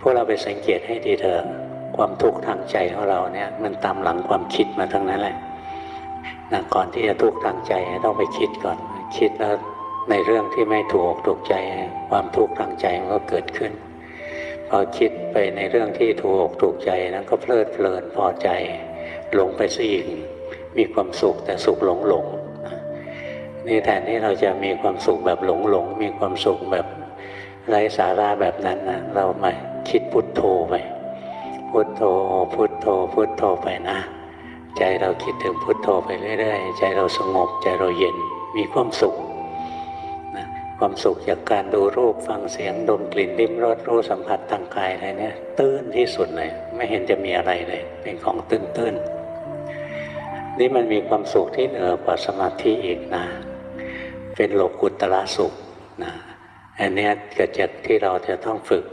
พวกเราไปสังเกตให้ดีเถอะความทุกข์ทางใจของเราเนี่ยมันตามหลังความคิดมาทั้งนั้นแหละนะก่อนที่จะทุกข์ทางใจต้องไปคิดก่อน คิดแล้วในเรื่องที่ไม่ถูกอกถูกใจความทุกข์ทางใจมันก็เกิดขึ้น พอคิดไปในเรื่องที่ถูกอกถูกใจนั้นก็เพลิดเพลินพอใจหลงไปซะอีกมีความสุขแต่สุขหลงหลงนะนี่แทนที่เราจะมีความสุขแบบหลงหลงมีความสุขแบบ ไร้สาระแบบนั้นนะเรามาคิดพุทโธไป พุทโธ พุทโธ พุทโธไปนะ ใจเราคิดถึงพุทโธไปเรื่อยๆ ใจเราสงบ ใจเราเย็น มีความสุขนะความสุขจากการดูรูป ฟังเสียง ดมกลิ่นลิ้มรสรู้สัมผัสทางกายอะไรเนี่ย ตื้นที่สุดเลย ไม่เห็นจะมีอะไรเลย เป็นของตื้นๆ นี่มันมีความสุขที่เหนือกว่าสมาธิอีกนะ เป็นโลกุตตระสุขนะ อันนี้เกิดจากที่เราจะต้องฝึก